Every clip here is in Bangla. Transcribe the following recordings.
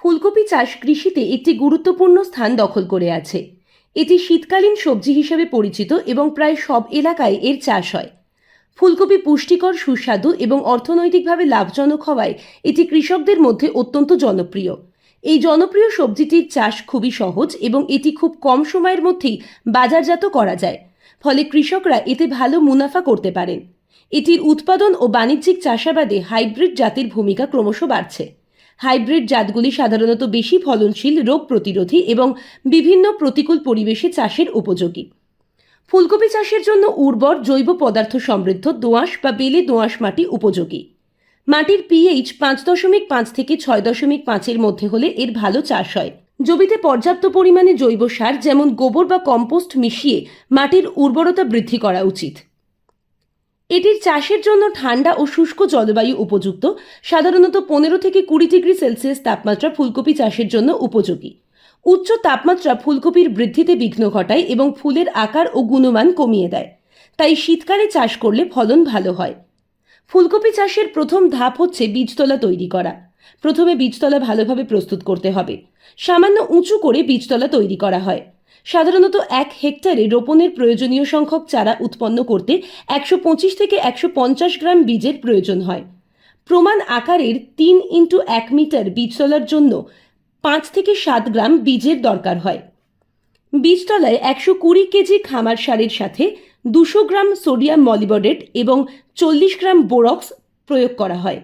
ফুলকপি চাষ কৃষিতে একটি গুরুত্বপূর্ণ স্থান দখল করে আছে। এটি শীতকালীন সবজি হিসেবে পরিচিত এবং প্রায় সব এলাকায় এর চাষ হয়। ফুলকপি পুষ্টিকর, সুস্বাদু এবং অর্থনৈতিকভাবে লাভজনক হওয়ায় এটি কৃষকদের মধ্যে অত্যন্ত জনপ্রিয়। এই জনপ্রিয় সবজিটির চাষ খুবই সহজ এবং এটি খুব কম সময়ের মধ্যেই বাজারজাত করা যায়। ফলে কৃষকরা এতে ভালো মুনাফা করতে পারেন। এটির উৎপাদন ও বাণিজ্যিক চাষাবাদে হাইব্রিড জাতের ভূমিকা ক্রমশ বাড়ছে। হাইব্রিড জাতগুলি সাধারণত বেশি ফলনশীল, রোগ প্রতিরোধী এবং বিভিন্ন প্রতিকূল পরিবেশে চাষের উপযোগী। ফুলকপি চাষের জন্য উর্বর জৈব পদার্থ সমৃদ্ধ দোআঁশ বা বেলে দোআঁশ মাটি উপযোগী। মাটির পিএইচ পাঁচ দশমিক পাঁচ থেকে ছয় দশমিক পাঁচের মধ্যে হলে এর ভালো চাষ হয়। জমিতে পর্যাপ্ত পরিমাণে জৈব সার যেমন গোবর বা কম্পোস্ট মিশিয়ে মাটির উর্বরতা বৃদ্ধি করা উচিত। এটির চাষের জন্য ঠান্ডা ও শুষ্ক জলবায়ু উপযুক্ত। সাধারণত পনেরো থেকে কুড়ি ডিগ্রি সেলসিয়াস তাপমাত্রা ফুলকপি চাষের জন্য উপযোগী। উচ্চ তাপমাত্রা ফুলকপির বৃদ্ধিতে বিঘ্ন ঘটায় এবং ফুলের আকার ও গুণমান কমিয়ে দেয়। তাই শীতকালে চাষ করলে ফলন ভালো হয়। ফুলকপি চাষের প্রথম ধাপ হচ্ছে বীজতলা তৈরি করা। প্রথমে বীজতলা ভালোভাবে প্রস্তুত করতে হবে। সামান্য উঁচু করে বীজতলা তৈরি করা হয়। সাধারণত এক হেক্টরে রোপণের প্রয়োজনীয় সংখ্যক চারা উৎপন্ন করতে একশো পঁচিশ থেকে একশো পঞ্চাশ গ্রাম বীজের প্রয়োজন হয়। প্রমাণ আকারের তিন ইন্টু এক মিটার বীজতলার জন্য পাঁচ থেকে সাত গ্রাম বীজের দরকার হয়। বীজতলায় একশো কুড়ি কেজি খামার সারের সাথে দুশো গ্রাম সোডিয়াম মলিবডেট এবং চল্লিশ গ্রাম বোরক্স প্রয়োগ করা হয়।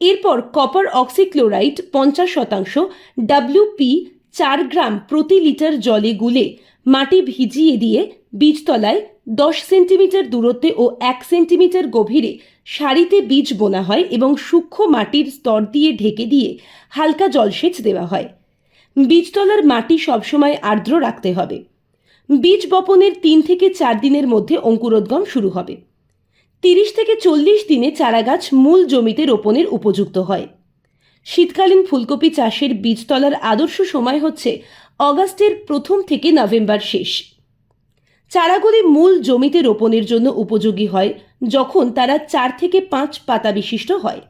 এরপর কপার অক্সিক্লোরাইড পঞ্চাশ শতাংশ ডাব্লিউপি চার গ্রাম প্রতি লিটার জলে গুলে মাটি ভিজিয়ে দিয়ে বীজতলায় দশ সেন্টিমিটার দূরত্বে ও এক সেন্টিমিটার গভীরে সারিতে বীজ বোনা হয় এবং সূক্ষ্ম মাটির স্তর দিয়ে ঢেকে দিয়ে হালকা জলসেচ দেওয়া হয়। বীজতলার মাটি সবসময় আর্দ্র রাখতে হবে। বীজ বপনের তিন থেকে চার দিনের মধ্যে অঙ্কুরোদ্গম শুরু হবে। তিরিশ থেকে চল্লিশ দিনে চারাগাছ মূল জমিতে রোপণের উপযুক্ত হয়। শীতকালীন ফুলকপি চাষের বীজতলার আদর্শ সময় হচ্ছে অগাস্টের প্রথম থেকে নভেম্বর শেষ। চারাগুলি মূল জমিতে রোপণের জন্য উপযোগী হয়, যখন তারা চার থেকে পাঁচ পাতা বিশিষ্ট হয়।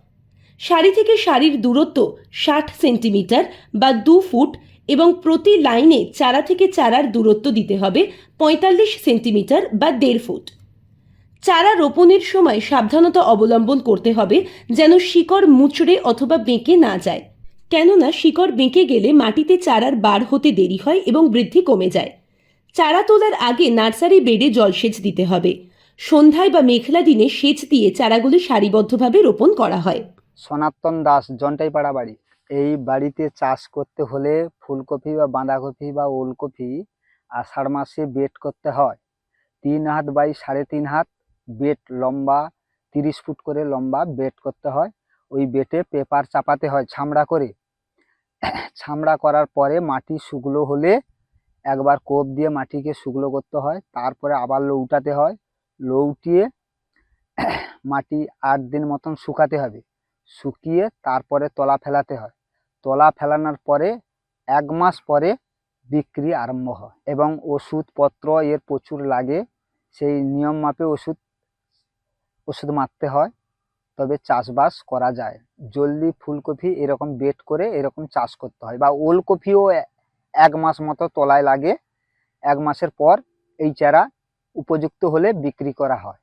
সারি থেকে সারির দূরত্ব ষাট সেন্টিমিটার বা দু ফুট এবং প্রতি লাইনে চারা থেকে চারার দূরত্ব দিতে হবে পঁয়তাল্লিশ সেন্টিমিটার বা দেড় ফুট। চারা রোপণের সময় সাবধানতা অবলম্বন করতে হবে যেন শিকড় মুচড়ে অথবা বেঁকে না যায়। কেননা শিকড় বেঁকে গেলে মাটিতে চারার বার হতে দেরি হয় এবং বৃদ্ধি কমে যায়। চারা তোলার আগে নার্সারি বেডে জলসেচ দিতে হবে। সন্ধ্যায় বা মেঘলা দিনে সেচ দিয়ে চারাগুলি সারিবদ্ধভাবে রোপণ করা হয়। সনাতন দাস, জন্টাইপাড়া বাড়ি। এই বাড়িতে চাষ করতে হলে ফুলকপি বা বাঁধাকপি বা ওলকপি আষাঢ় মাসে বেড করতে হয়। তিন হাত বাই সাড়ে তিন হাত বেট লম্বা, তিরিশ ফুট করে লম্বা বেড করতে হয়। ওই বেটে পেপার চাপাতে হয়, ছামড়া করে। ছামড়া করার পরে মাটি শুকনো হলে একবার কোপ দিয়ে মাটিকে শুকনো করতে হয়, তারপরে আবার লৌটাতে হয়। লৌটিয়ে মাটি আট দিন মতন শুকাতে হবে। শুকিয়ে তারপরে তলা ফেলাতে হয়। তলা ফেলানোর পরে এক মাস পরে বিক্রি আরম্ভ হয় এবং ওষুধপত্র এর প্রচুর লাগে। সেই নিয়ম মাপে ওষুধ ওষুধ মারতে হয়। তবে চাষবাস করা যায়। জলদি ফুলকপি এরকম বেড করে এরকম চাষ করতে হয় বা ওলকপিও এক মাস মতো তলায় লাগে। এক মাসের পর এই চারা উপযুক্ত হলে বিক্রি করা হয়।